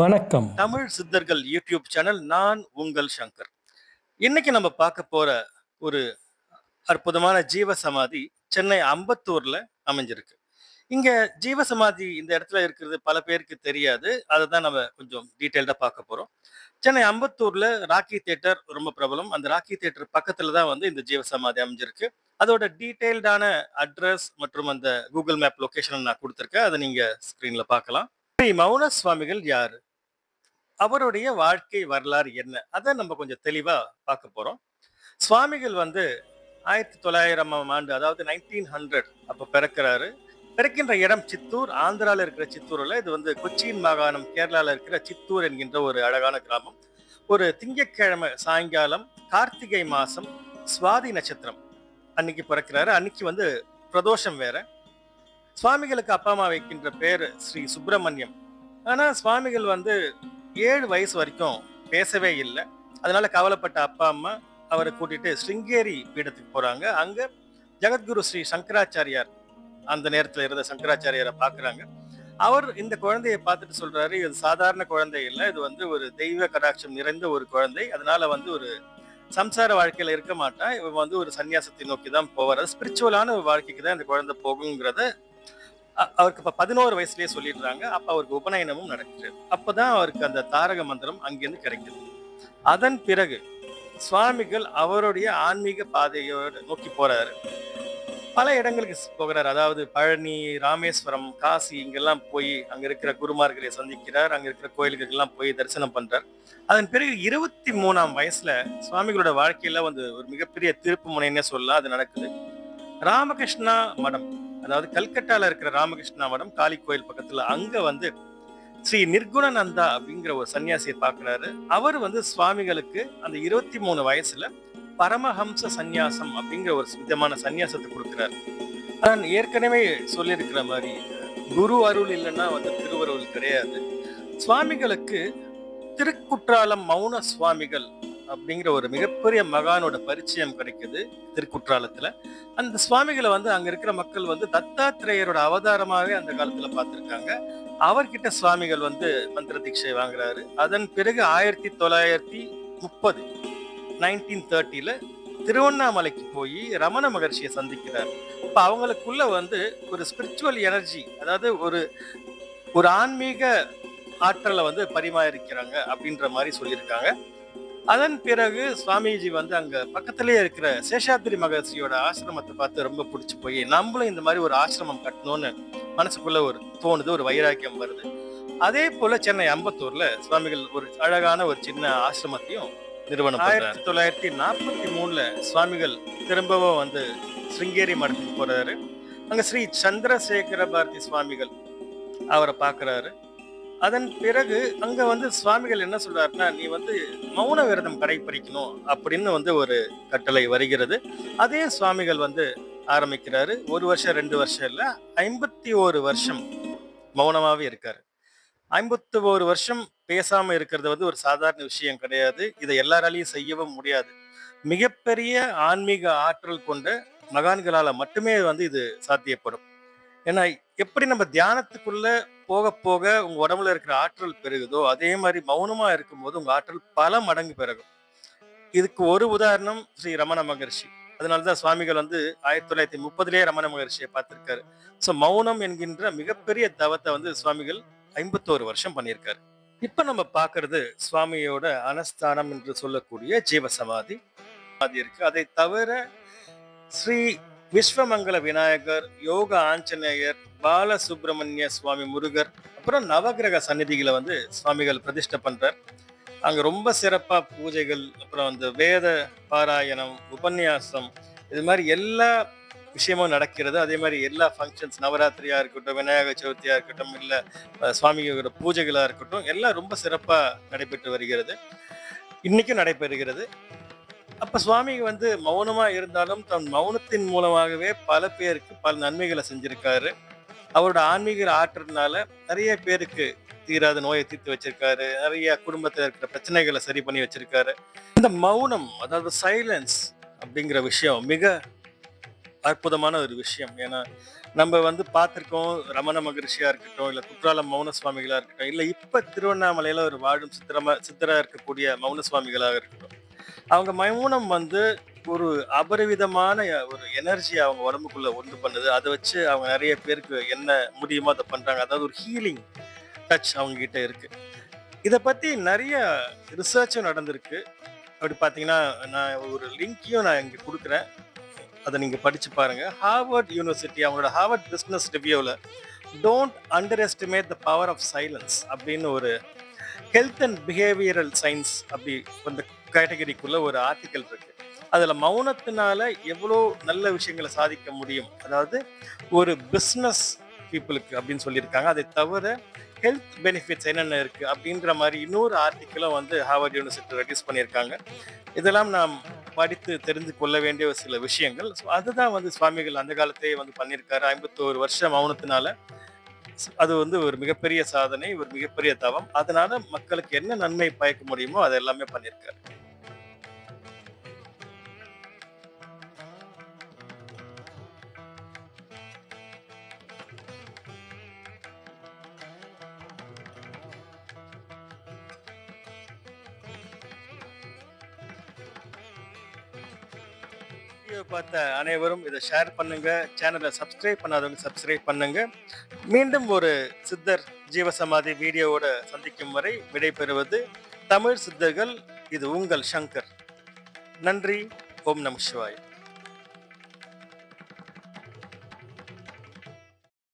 வணக்கம். தமிழ் சித்தர்கள் YouTube channel நான் உங்கள் சங்கர். இன்னைக்கு நம்ம பார்க்க போற ஒரு அற்புதமான ஜீவ சமாதி சென்னை அம்பத்தூர்ல அமைஞ்சிருக்கு. இங்க ஜீவ சமாதி இந்த இடத்துல இருக்கிறது பல பேருக்கு தெரியாது. அதை தான் நம்ம கொஞ்சம் டீட்டெயில்டா பார்க்க போறோம். சென்னை அம்பத்தூர்ல ராக்கி தியேட்டர் ரொம்ப பிரபலம். அந்த ராக்கி தியேட்டர் பக்கத்துல தான் வந்து இந்த ஜீவ சமாதி அமைஞ்சிருக்கு. அதோட டீட்டெயில்டான அட்ரஸ் மற்றும் அந்த கூகுள் மேப் லொகேஷன் நான் கொடுத்துருக்கேன். அதை நீங்க ஸ்கிரீன்ல பார்க்கலாம். ஸ்ரீ மௌன சுவாமிகள் யாரு? அவருடைய வாழ்க்கை வரலாறு என்ன? அதை நம்ம கொஞ்சம் தெளிவாக பார்க்க போகிறோம் சுவாமிகள் வந்து ஆயிரத்தி தொள்ளாயிரமாம் ஆண்டு அதாவது நைன்டீன் ஹண்ட்ரட் அப்போ பிறக்கிறாரு. பிறக்கின்ற இடம் சித்தூர். ஆந்திராவில் இருக்கிற சித்தூரில் இது வந்து கொச்சின் மாகாணம் கேரளாவில் இருக்கிற சித்தூர் என்கின்ற ஒரு அழகான கிராமம். ஒரு திங்கட்கிழமை சாயங்காலம் கார்த்திகை மாதம் சுவாதி நட்சத்திரம் அன்னைக்கு பிறக்கிறாரு. அன்னைக்கு வந்து பிரதோஷம் வேற. சுவாமிகளுக்கு அப்பா அம்மா வைக்கின்ற பேர் ஸ்ரீ சுப்பிரமணியம். ஆனால் சுவாமிகள் வந்து ஏழு வயசு வரைக்கும் பேசவே இல்லை. அதனால கவலைப்பட்ட அப்பா அம்மா அவரை கூட்டிட்டு ஸ்ருங்கேரி பீடத்துக்கு போறாங்க. அங்க ஜெகத்குரு ஸ்ரீ சங்கராச்சாரியார் அந்த நேரத்தில் இருந்த சங்கராச்சாரியாரை பார்க்குறாங்க. அவர் இந்த குழந்தையை பார்த்துட்டு சொல்றாரு இது சாதாரண குழந்தை இல்லை இது வந்து ஒரு தெய்வ கடாட்சம் நிறைந்த ஒரு குழந்தை. அதனால வந்து ஒரு சம்சார வாழ்க்கையில இருக்க மாட்டான். இவன் வந்து ஒரு சன்னியாசத்தை நோக்கி தான் போவார். ஸ்பிரிச்சுவலான ஒரு வாழ்க்கைக்கு தான் இந்த குழந்தை போகுங்கிறத அவருக்கு இப்போ பதினோரு வயசுலேயே சொல்லிடுறாங்க. அப்ப அவருக்கு உபநயனமும் நடக்குது. அப்பதான் அவருக்கு அந்த தாரக மந்திரம் அங்கேருந்து கிடைக்குது. அதன் பிறகு சுவாமிகள் அவருடைய ஆன்மீக பாதையோடு நோக்கி போறாரு. பல இடங்களுக்கு போகிறார். அதாவது பழனி ராமேஸ்வரம் காசி இங்கெல்லாம் போய் அங்க இருக்கிற குருமார்களை சந்திக்கிறார். அங்க இருக்கிற கோயில்களுக்கெல்லாம் போய் தரிசனம் பண்றார். அதன் பிறகு இருபத்தி மூணாம் வயசுல சுவாமிகளோட வாழ்க்கையில வந்து ஒரு மிகப்பெரிய திருப்பு முனைன்னே சொல்லலாம். அது நடக்குது. ராமகிருஷ்ணா மடம். அதாவது கல்கட்டால இருக்கிற ராமகிருஷ்ணா மடம் காளி கோயில் பக்கத்துல அங்க வந்து ஸ்ரீ நிர்குணநந்தா அப்படிங்கிற ஒரு சன்னியாசியை பார்க்கிறாரு. அவர் வந்து சுவாமிகளுக்கு அந்த இருபத்தி மூணு வயசுல பரமஹம்ச சந்நியாசம் அப்படிங்கிற ஒரு விதமான சந்நியாசத்தை கொடுக்கிறார். நான் ஏற்கனவே சொல்லியிருக்கிற மாதிரி குரு அருள் இல்லைன்னா வந்து திருவருள் கிடையாது. சுவாமிகளுக்கு திருக்குற்றாலம் மௌன சுவாமிகள் அப்படிங்கிற ஒரு மிகப்பெரிய மகானோட பரிச்சயம் கிடைக்குது திருக்குற்றாலத்துல. அந்த சுவாமிகளை வந்து அங்க இருக்கிற மக்கள் வந்து தத்தாத்திரேயரோட அவதாரமாகவே அந்த காலத்துல பார்த்துருக்காங்க. அவர்கிட்ட சுவாமிகள் வந்து மந்திர தீட்சை வாங்குறாரு. அதன் பிறகு ஆயிரத்தி தொள்ளாயிரத்தி முப்பது நைன்டீன் தேர்ட்டில திருவண்ணாமலைக்கு போய் ரமண மகர்ஷியை சந்திக்கிறார். இப்ப அவங்களுக்குள்ள வந்து ஒரு ஸ்பிரிச்சுவல் எனர்ஜி அதாவது ஒரு ஒரு ஆன்மீக ஆற்றலை வந்து பரிமாறிக்கிறாங்க அப்படின்ற மாதிரி சொல்லியிருக்காங்க. அதன் பிறகு சுவாமிஜி வந்து அங்க பக்கத்திலேயே இருக்கிற சேஷாத்ரி மகர்ஷியோட ஆசிரமத்தை பார்த்து ரொம்ப பிடிச்சி போய் நம்மளும் இந்த மாதிரி ஒரு ஆசிரமம் கட்டணும்னு மனசுக்குள்ள ஒரு தோணுது ஒரு வைராக்கியம் வருது. அதே போல சென்னை அம்பத்தூர்ல சுவாமிகள் ஒரு அழகான ஒரு சின்ன ஆசிரமத்தையும் நிறுவனம் ஆயிரத்தி தொள்ளாயிரத்தி நாற்பத்தி மூணுல சுவாமிகள் திரும்பவும் வந்து சிருங்கேரி மடத்துக்கு போறாரு. அங்க ஸ்ரீ சந்திரசேகர பாரதி சுவாமிகள் அவரை பார்க்கிறாரு. அதன் பிறகு அங்க வந்து சுவாமிகள் என்ன சொல்றாருன்னா நீ வந்து மௌன விரதம் கடைபிடிக்கணும் அப்படின்னு வந்து ஒரு கட்டளை வருகிறது. அதே சுவாமிகள் வந்து ஆரம்பிக்கிறாரு. ஒரு வருஷம் ரெண்டு வருஷம் இல்ல ஐம்பத்தி ஒரு வருஷம் மௌனமாவே இருக்காரு. ஐம்பத்தி ஒரு வருஷம் பேசாம இருக்கிறது வந்து ஒரு சாதாரண விஷயம் கிடையாது. இதை எல்லாராலையும் செய்யவும் முடியாது. மிகப்பெரிய ஆன்மீக ஆற்றல் கொண்ட மகான்களால மட்டுமே வந்து இது சாத்தியப்படும். ஏன்னா எப்படி நம்ம தியானத்துக்குள்ள போக போக உங்க உடம்புல இருக்கிற ஆற்றல் பெருகுதோ அதே மாதிரி மௌனமா இருக்கும்போது உங்க ஆற்றல் பல மடங்கு பெருகும். இதுக்கு ஒரு உதாரணம் ஸ்ரீ ரமண மகர்ஷி. அதனாலதான் சுவாமிகள் வந்து ஆயிரத்தி தொள்ளாயிரத்தி முப்பதுலேயே ரமண மகர்ஷியை பார்த்திருக்காரு. ஸோ மௌனம் என்கின்ற மிகப்பெரிய தவத்தை வந்து சுவாமிகள் ஐம்பத்தோரு வருஷம் பண்ணியிருக்காரு. இப்ப நம்ம பாக்குறது சுவாமியோட அனஸ்தானம் என்று சொல்லக்கூடிய ஜீவசமாதி அது இருக்கு. அதை தவிர ஸ்ரீ விஸ்வமங்கல விநாயகர் யோக ஆஞ்சநேயர் பாலசுப்ரமணிய சுவாமி முருகர் அப்புறம் நவகிரக சந்நிதிகளை வந்து சுவாமிகள் பிரதிஷ்டை பண்றார். அங்கே ரொம்ப சிறப்பாக பூஜைகள் அப்புறம் அந்த வேத பாராயணம் உபன்யாசம் இது மாதிரி எல்லா விஷயமும் நடக்கிறது. அதே மாதிரி எல்லா ஃபங்க்ஷன்ஸ் நவராத்திரியாக இருக்கட்டும் விநாயகர் சதுர்த்தியாக இருக்கட்டும் இல்லை சுவாமிகளோட பூஜைகளாக இருக்கட்டும் எல்லாம் ரொம்ப சிறப்பாக நடைபெற்று வருகிறது. இன்றைக்கும் நடைபெறுகிறது. அப்ப சுவாமி வந்து மௌனமா இருந்தாலும் தன் மௌனத்தின் மூலமாகவே பல பேருக்கு பல நன்மைகளை செஞ்சிருக்காரு. அவரோட ஆன்மீக ஆற்றல்னால நிறைய பேருக்கு தீராத நோயை தீர்த்து வச்சிருக்காரு. நிறைய குடும்பத்தில் இருக்கிற பிரச்சனைகளை சரி பண்ணி வச்சிருக்காரு. இந்த மௌனம் அதாவது சைலன்ஸ் அப்படிங்கிற விஷயம் மிக அற்புதமான ஒரு விஷயம். ஏன்னா நம்ம வந்து பார்த்துருக்கோம் ரமண மகரிஷியா இருக்கட்டும் இல்லை குற்றாலம் மௌன சுவாமிகளா இருக்கட்டும் இல்லை இப்போ திருவண்ணாமலையில ஒரு வாழும் சித்திரமா சித்திரா இருக்கக்கூடிய மௌன சுவாமிகளாக இருக்கட்டும். அவங்க மைமூனம் வந்து ஒரு அபரிவிதமான ஒரு எனர்ஜி அவங்க உடம்புக்குள்ள உண்டு பண்ணுது. அதை வச்சு அவங்க நிறைய பேருக்கு என்ன முடியுமோ அதை பண்றாங்க. அதாவது ஒரு ஹீலிங் டச் அவங்க கிட்ட இருக்கு. இதை பத்தி நிறைய ரிசர்ச்சும் நடந்திருக்கு. அப்படி பார்த்தீங்கன்னா நான் ஒரு லிங்க்கையும் நான் இங்கே கொடுக்குறேன். அதை நீங்கள் படித்து பாருங்க. ஹார்வர்ட் யூனிவர்சிட்டி அவங்களோட ஹார்வர்ட் பிஸ்னஸ் ரிவ்யூவில் don't underestimate the power of silence அப்படின்னு ஒரு ஹெல்த் அண்ட் பிஹேவியரல் சயின்ஸ் அப்படி அந்த கேட்டகரிக்குள்ள ஒரு ஆர்டிக்கல் இருக்கு. அதுல மௌனத்தினால எவ்வளோ நல்ல விஷயங்களை சாதிக்க முடியும்? அதாவது ஒரு பிஸ்னஸ் பீப்புளுக்கு அப்படின்னு சொல்லியிருக்காங்க. அதை தவிர ஹெல்த் பெனிஃபிட்ஸ் என்னென்ன இருக்கு? அப்படின்ற மாதிரி இன்னொரு ஆர்டிக்கலும் வந்து ஹார்வர்ட் யூனிவர்சிட்டி ரெடியூஸ் பண்ணியிருக்காங்க. இதெல்லாம் நாம் படித்து தெரிந்து கொள்ள வேண்டிய ஒரு சில விஷயங்கள். ஸோ அதுதான் வந்து சுவாமிகள் அந்த காலத்தையே வந்து பண்ணியிருக்காரு. ஐம்பத்தோரு வருஷம் மௌனத்தினால அது வந்து ஒரு மிகப்பெரிய சாதனை ஒரு மிகப்பெரிய தவம். அதனால மக்களுக்கு என்ன நன்மை பயக்க முடியுமோ அதை எல்லாமே பண்ணியிருக்காரு. வீடியோ பார்த்த அனைவரும் இதை ஷேர் பண்ணுங்க. சேனலை சப்ஸ்கிரைப் பண்ணாதவங்க சப்ஸ்கிரைப் பண்ணுங்க. மீண்டும் ஒரு சித்தர் ஜீவசமாதி வீடியோவோட சந்திக்கும் வரை விடைபெறுவது தமிழ் சித்தர்கள் இது உங்கள் சங்கர். நன்றி ஓம் நம சிவாய்.